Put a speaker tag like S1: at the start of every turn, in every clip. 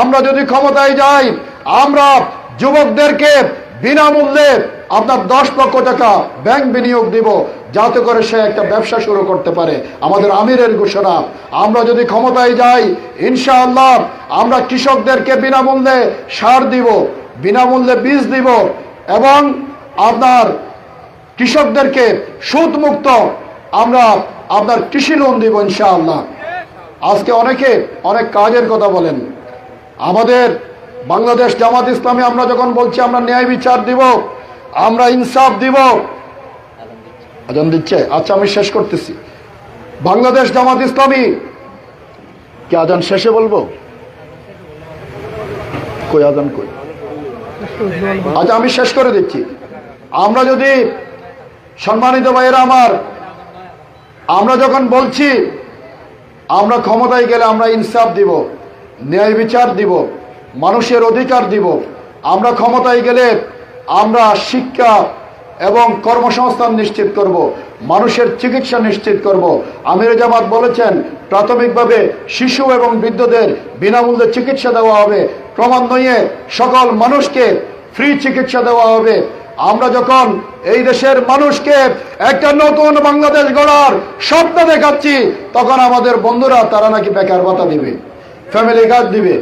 S1: আমরা যদি ক্ষমতায় যাই, আমরা যুবকদেরকে বিনামূল্যে আপনার দশ লক্ষ টাকা ব্যাংক বিনিয়োগ দিব, যাতে করে সে একটা ব্যবসা শুরু করতে পারে। আমাদের আমিরের ঘোষণা, আমরা যদি ক্ষমতায় যাই, ইনশাআল্লাহ আমরা কৃষকদেরকে বিনামূল্যে সার দিব, বিনামূল্যে বীজ দিব, এবং আপনার কৃষকদেরকে সুদ মুক্ত আমরা আপনার কৃষি লোন দিব, ইনশাআল্লাহ। আজকে অনেকে অনেক কাজের কথা বলেন। আমাদের বাংলাদেশ জামাত ইসলামী, আমরা যখন বলছি আমরা ন্যায় বিচার দিব, আমরা ইনসাফ দিব, আজান দিচ্ছে? আচ্ছা আমি শেষ করতেছি। বাংলাদেশ জামাত ইসলামী, কি আজান শেষে বলব? কই আজান কই? আচ্ছা আমি শেষ করে দিচ্ছি। আমরা যদি, সম্মানিত ভাইয়েরা আমার, আমরা যখন বলছি, আমরা ক্ষমতায় গেলে আমরা ইনসাফ দিব। ন্যায় বিচার দিব, মানুষের অধিকার দিব। আমরা ক্ষমতায় গেলে আমরা শিক্ষা এবং কর্মসংস্থান নিশ্চিত করব, মানুষের চিকিৎসা নিশ্চিত করব। আমির জামাত বলেছেন, প্রাথমিকভাবে শিশু এবং বৃদ্ধদের বিনামূল্যে চিকিৎসা দেওয়া হবে। ক্রমান্বয়ে সকল মানুষকে ফ্রি চিকিৎসা দেওয়া হবে। আমরা যখন এই দেশের মানুষকে একটা নতুন বাংলাদেশ গড়ার স্বপ্ন দেখাচ্ছি, তখন আমাদের বন্ধুরা তারা নাকি বেকার ভাতা দিবে। ফ্যামিলি কার্ড দিবে।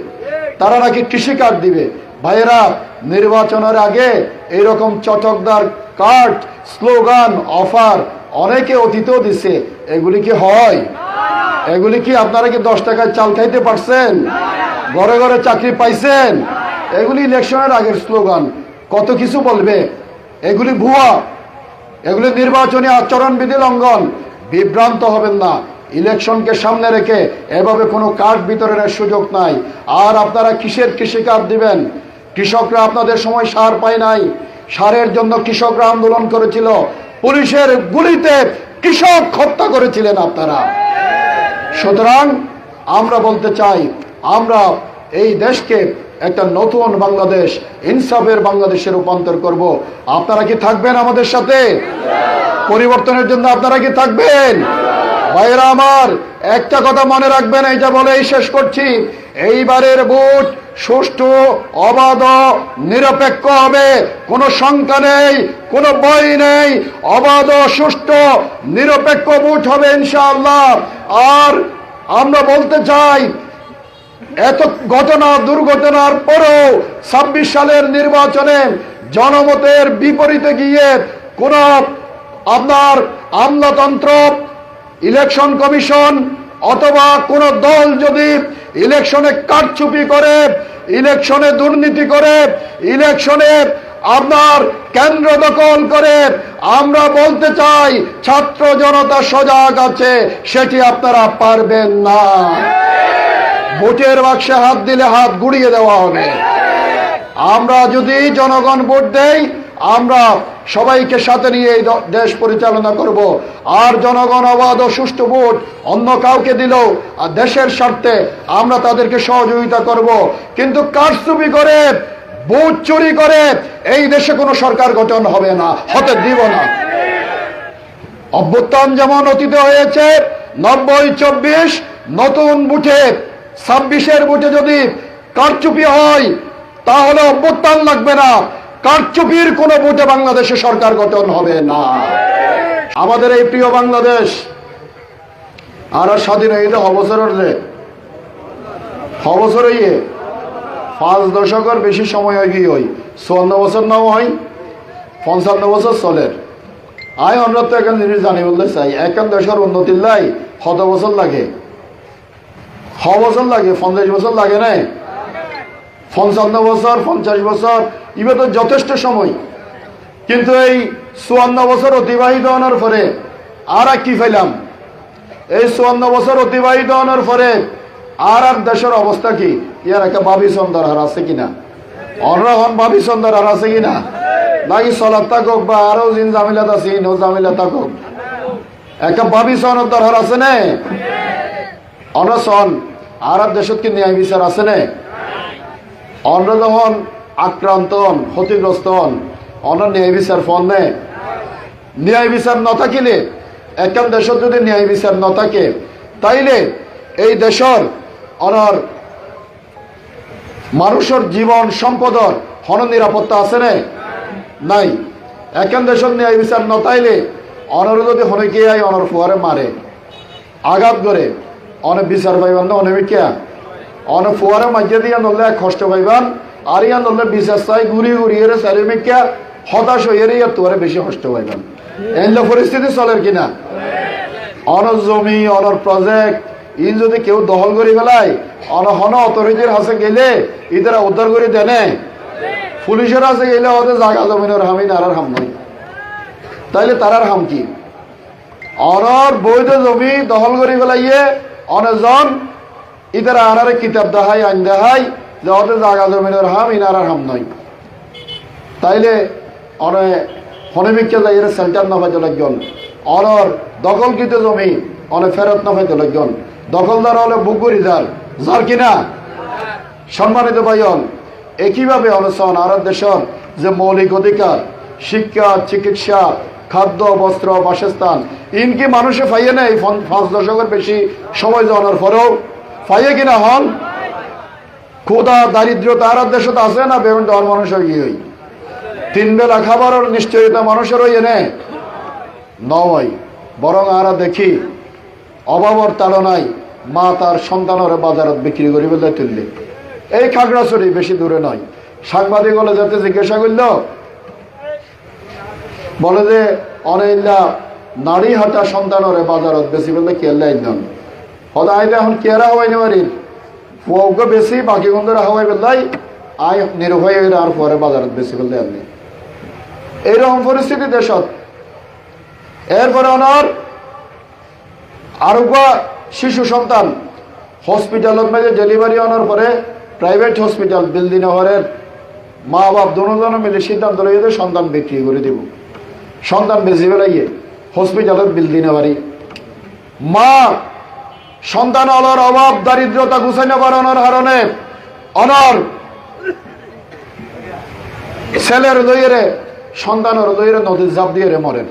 S1: তারা নাকি কৃষি কার্ড দিবে। ভাইয়েরা, নির্বাচনের আগে এইরকম চটকদার কার্ড স্লোগান অফার অনেকে অতীতেও দিছে। এগুলি কি হয়? এগুলি কি আপনারা কি দশ টাকায় চাল খাইতে পারছেন? ঘরে ঘরে চাকরি পাইছেন? এগুলি ইলেকশনের আগের স্লোগান কত কিছু বলবে? এগুলি ভুয়া। এগুলি নির্বাচনী আচরণবিধি লঙ্ঘন। বিভ্রান্ত হবেন না। ইলেকশনকে সামনে রেখে এভাবে কোনো কার্ড বিতরণের সুযোগ নাই। আর আপনারা কিসের কৃষি কার্ড দিবেন? কৃষকরা আপনাদের সময় সার পায় নাই। সারের জন্য কৃষকরা আন্দোলন করেছিল। পুলিশের গুলিতে কৃষক হত্যা করেছিলেন আপনারা। সুতরাং আমরা বলতে চাই, আমরা এই দেশকে একটা নতুন বাংলাদেশ, ইনসাফের বাংলাদেশে রূপান্তর করব। আপনারা কি থাকবেন আমাদের সাথে? পরিবর্তনের জন্য আপনারা কি থাকবেন? ভাইয়েরা আমার, একটা কথা মনে রাখবেন, এইটা বলেই শেষ করছি। এইবারের ভোট সুষ্ঠু, অবাধ, নিরপেক্ষ হবে। কোনো শঙ্কা নেই, কোনো বই নেই। অবাধ, সুষ্ঠু, নিরপেক্ষ ভোট হবে ইনশাআল্লাহ। আর আমরা বলতে চাই, এত ঘটনা, দুর্ঘটনার পরেও ছাব্বিশ সালের নির্বাচনে জনমতের বিপরীতে গিয়ে কোন আপনার আমলাতন্ত্র ইলেকশন কমিশন অথবা কোন দল যদি ইলেকশনে কারচুপি করে, ইলেকশনে দুর্নীতি করে, ইলেকশনে আপনার কেন্দ্র দখল করে, আমরা বলতে চাই ছাত্র জনতা সজাগ আছে, সেটি আপনারা পারবেন না। ভোটের বাক্সে হাত দিলে হাত গুড়িয়ে দেওয়া হবে। আমরা যদি জনগণ ভোট দেই, আমরা সবাইকে সাথে নিয়ে এই দেশ পরিচালনা করব। আর জনগণ অবাধ ও সুষ্ঠু ভোট অন্য কাউকে দিল, আর দেশের স্বার্থে আমরা তাদেরকে সহযোগিতা করব। কিন্তু কারচুপি করে ভোট চুরি করে, এই দেশে কোনো সরকার গঠন হবে না, হতে দিব না। অভ্যুত্থান যেমন অতীতে হয়েছে, নব্বই, চব্বিশ, নতুন বুথে ছাব্বিশের বুথে যদি কারচুপি হয়, তাহলে অভ্যুত্থান লাগবে না। কারচুপির কোনো বুথে বাংলাদেশে সরকার গঠন হবে না। আমাদের এই প্রিয় বাংলাদেশ, আর স্বাধীন হইলে অবসরের রে অবসর হইয়ে পাঁচ দশকের বেশি সময় হয়ে গিয়ে হই চুয়ান্ন বছর নাও হয়, পঞ্চান্ন বছর চলের আয়, আমরা তো এখন জিনিস জানি বলতে চাই। এখন দেশের উন্নতির লাই শত বছর লাগে? ছ বছর লাগে, পঞ্চাশ বছর লাগে নাই? পঞ্চান্ন বছর, পঞ্চাশ বছর, ইবে তো যথেষ্ট সময়। কিন্তু এই চুয়ান্ন বছর অতিবাহিত হওয়ার পরে আর কি ফেলাম এই চুয়ান্ন বছর অতিবাহিত হওয়ার পরে আর আর দেশের অবস্থা কি? ইয়ার একটা বাবি সন্দর হার আছে কিনা? অন্যরকম বাবি সন্দর হার আছে কিনা? নাকি চলার থাকুক বা আরও জিন জামিলাত আছে নো জামিলা থাকুক? একটা বাবি সনের দরকার আছে নে? আর আর দেশত কি ন্যায় বিচার আছে নে? অন্য যখন আক্রান্ত হন ক্ষতিগ্রস্ত হন অন্য ন্যায় বিচার নে ন্যায় বিচার ন থাকিলে একখান দেশত যদি ন্যায় বিচার ন থাকে, তাইলে এই দেশর অনর মানুষের জীবন সম্পদর হন নিরাপত্তা আছে না? নাই। একেন দেশত ন্যায় বিচার নতাইলে অনর যদি হনকে আই অনর ফুয়ারে মারে আঘাত করে অনেক বিচার পাইবান না অনেক কিয়া আর ইয়া নলে বিচার চাই ঘুরি ঘুরি এর চারিমিকিয়া হতাশ হয়ে ইয়া তোয়ারে বেশি কষ্ট পাইবান এনলো পরিস্থিতি চলের কিনা অনর জমি অনর প্রজেক্ট ইন যদি কেউ দখল করে ফেলায় অন হন অথরিটির হাতে গেলে ইতারা উদ্ধার করে দেনে পুলিশের হাতে গেলে ওদের জাগা জমিনের হামি নারার হাম নাই তাইলে তারার হাম কি অনর বৈধ জমি দখল করে ফেলাইয়ে অনেকজন ইতারা আনারে কিতাব দেখাই আইন দেখাই যে ওদের জাগা জমিনের হাম, ইনারার হাম নয় তাইলে অনে হনবিক্ষা যাই, এর সেন্টার না পাইতে লাগজন অনর দখলকৃত জমি, অনে ফেরত না পাইতে লাগজন দখলদার হলে বুকুরিদার যার কিনা? সম্মানিত ভাইয়ন, একইভাবে অনুসরণ আর দেশের যে মৌলিক অধিকার, শিক্ষা, চিকিৎসা, খাদ্য, বস্ত্র, বাসস্থান, ইনকি মানুষে ফাইয়ে নেই পাঁচ দশকের বেশি সময় জানার পরেও ফাইয়ে কিনা হন ক্ষুদা দারিদ্রতা আর দেশত আছে না বিভিন্ন ধর্ম মানুষের ইয়ে তিন বেলা খাবারের নিশ্চয়তা মানুষের ওই এনে? নয়, বরং আরা দেখি, অভাবর তাড়নায় মা তার সন্তানের বাজারত বিক্রি করি বলে তুললে এই খাগড়াছড়ি বেশি দূরে নয়। সাংবাদিক হলে যাতে জিজ্ঞাসা করল, বলে যে অনেকলা নারী হাটা সন্তানের বাজারত বেশি বললে কেল্লা ইন্ধান হয়তো আইলে এখন কেরা হওয়াই নেওয়ারি ফুয়াকে বেশি বাকি গন্ধরা হওয়াই বললাই আয় নির্ভয় আর পরে বাজারত বেশি বললে আপনি এইরকম পরিস্থিতি দেশত এরপরে অনার আরোগ্য শিশু সন্তান হসপিটালত মাঝে ডেলিভারি আনার পরে প্রাইভেট হসপিটাল বিল্ডিং হরের মা বাপ দুজন মিলে সিদ্ধান্ত লইয়ে সন্তান বিক্রি করে দিব সন্তান বেশি বেলাইয়ে হসপিটালত বিল্ডিং বাড়ি মা সন্তান অলর অভাব, দারিদ্রতা গুছাইতে পারানোর কারণে অনর ছেলের লইয়েরে সন্তানের লইয়েরে নদীর জাপ দিয়ে মরেন।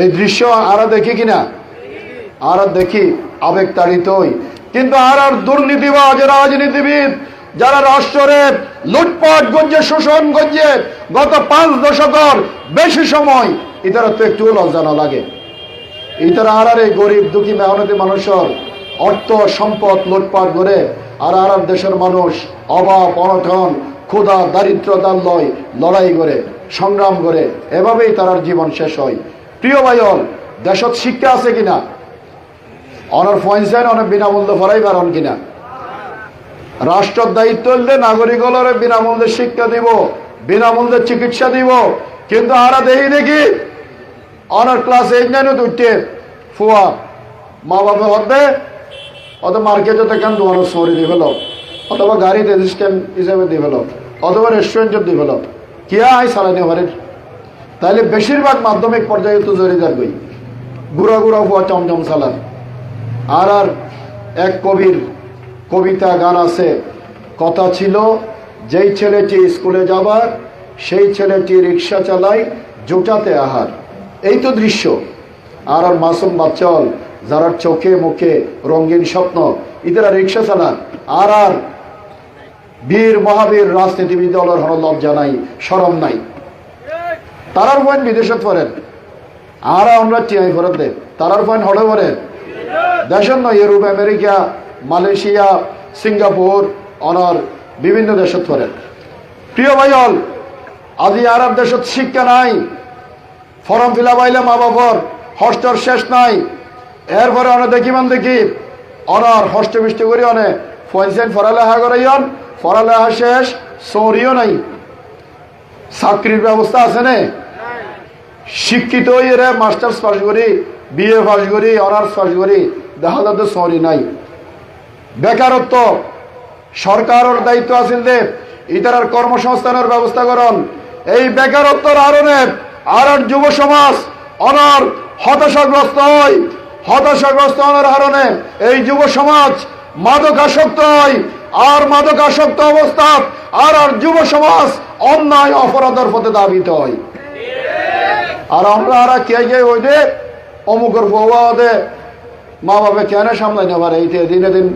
S1: এই দৃশ্য আরা দেখি কিনা? আর দেখি আবেগ তাড়িতই কিন্তু আর আর দুর্নীতিবাজ রাজনীতিবিদ, যারা রাষ্ট্রে লুটপাট গঞ্জে শোষণ গঞ্জে গত পাঁচ দশকর বেশি সময় ইতারা তো একটু লজ্জা না লাগে। ইতারা আর আর এই গরিব, দুঃখী, মেহনতি মানুষের অর্থ, সম্পদ লুটপাট করে আর আর আর দেশের মানুষ অভাব, অনটন, ক্ষুধা দারিদ্রতার লয় লড়াই করে, সংগ্রাম করে, এভাবেই তার জীবন শেষ হয়। প্রিয় ভাইয়ন দেশত শিক্ষা আছে কিনা? অনার পয়েন্ট অনেক বিনামূল্যে ফরাই পারন কিনা? রাষ্ট্রের দায়িত্ব হলে নাগরিক হলরে বিনামূল্যে শিক্ষা দিব, বিনামূল্যে চিকিৎসা দিব। কিন্তু আরা দেখি দেখি, অনার ক্লাস এইট নাইনে উঠতে ফুয়া মা বাবা হতে অত মার্কেটে কেন দোয়ানো সরি ফেল অথবা গাড়িতে অ্যাসিস্ট্যান্ট হিসেবে ফেল অথবা রেস্টুরেন্টে দিয়ে ফেল কিয়া আই সারানি হরের তাহলে বেশিরভাগ মাধ্যমিক পর্যায়ে তো জড়িদার গই গুড়া গুড়া ফুয়া চমচম সালার আর আর এক কবির কবিতা গান আছে। কথা ছিল, যেই ছেলেটি স্কুলে যাবার, সেই ছেলেটি রিক্সা চালায়, জোটাতে আহার। এই তো দৃশ্য। আর আর মাসুম বাচ্চল যারা চোখে মুখে রঙিন স্বপ্ন ইতারা রিক্সা চালান। আর আর বীর মহাবীর রাজনীতিবিদ হল লজ্জা নাই সরম নাই। তারার পয়েন্ট বিদেশত পড়েন। আর আমরা টিআই ফেরত দেয় তারার পয়েন্ট হলে পড়েন। দেশের নয়, ইউরোপ, আমেরিকা, মালয়েশিয়া, সিঙ্গাপুর অনার বিভিন্ন দেশত পড়েন। প্রিয় ভাইল আজি আরব দেশত শিক্ষা নাই। ফর্ম ফিল আপ আইলে মা বাবার হস্টর শেষ নাই। এরপরে অনে দেখিমান দেখি। অনার হস্ত বৃষ্টি করি অনে ফয়েন্সেন ফরালেহা করাইন ফরালেহা শেষ, সৌরিও নাই। চাকরির ব্যবস্থা আছে না? শিক্ষিত এরা মাস্টার্স পাস করি, বিএ পাস করি, অনার্স পাস করি, দেখা যাতে সরি নাই। বেকারত্ব, সরকারের দায়িত্ব আছিল যে ইতার কর্মসংস্থানের ব্যবস্থা করন। এই বেকারত্বর আরণে আর আর যুব সমাজ অনার হতাশাগ্রস্ত হয়। হতাশাগ্রস্ত হওয়ার কারণে এই যুব সমাজ মাদক আসক্ত হয়। আর মাদক আসক্ত অবস্থা আর আর যুব সমাজ অন্যায় অপরাধের পথে দাবিত হয়। আর আমরা আর কে কে ওই দে অমুকের বউয়া দে মা বাবা কেন সামলাই না পারে এইতে দিনে দিন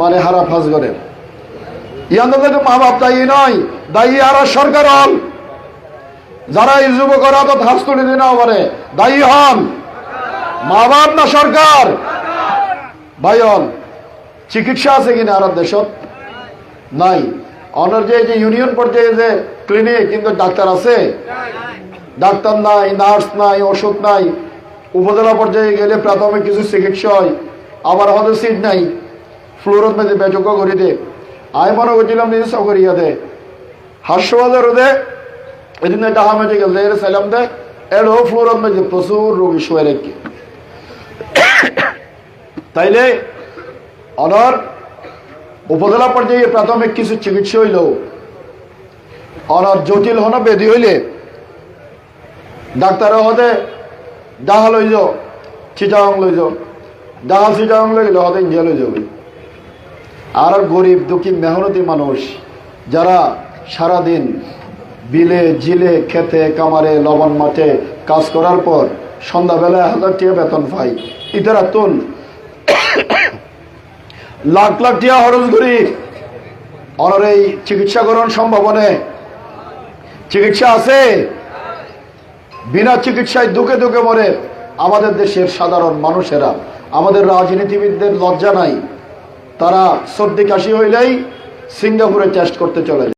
S1: মানে হারা ফাঁস করে। ইয়াদের মা বাপ দায়ী নয়, দায়ী আর সরকার হন। যারা এই যুবকরা তো ধাস তুলে দিন পারে, দায়ী হন। মা বাপ না সরকার? ভাই হন চিকিৎসা আছে কিনা আর দেশত? নাই। অনার যে ইউনিয়ন পর্যায়ে যে ক্লিনিক কিন্তু ডাক্তার আছে? ডাক্তার নাই নার্স নাই, ওষুধ নাই। উপজেলা পর্যায়ে গেলে প্রাথমিক কিছু চিকিৎসা হয়। আবার হয়তো সিট নাই। ফ্লোরত মেঝে বেযোগ্য করে দে। আমি মনে করছিলাম নিজে সকরিয়া দে। হাস্যবাজার দে এদিন ডাহা মেঝে এর সাইলাম দে। এর ফ্লোরত মেঝে প্রচুর রোগী শুয়ে রেখে। তাইলে অনর উপজেলা পর্যায়ে প্রাথমিক কিছু চিকিৎসা হইল। অনর জটিল হন, বেদি হইলে ডাক্তার হতে ডাহা লই যাও চিটাং লই যাও ডাহা চিটাং লই গেলে হতে ইন্ডিয়া লই যাবে আর গরিব দুঃখী মেহনতি মানুষ যারা সারাদিন বিলে, জিলে, খেতে, কামারে, লবণ মাঠে কাজ করার পর সন্ধ্যাবেলায় হাজার টাকা বেতন পাই ইতারা তুন। লাখ লাখ টিয়া খরচ করি অনর এই চিকিৎসাকরণ সম্ভাবনে। চিকিৎসা আছে। বিনা চিকিৎসায় দুঃখে দুঃখে মরে আমাদের দেশের সাধারণ মানুষেরা, আমাদের রাজনীতিবিদদের লজ্জা নাই। তারা সর্দি কাশি হইলেই সিঙ্গাপুরে টেস্ট করতে চলে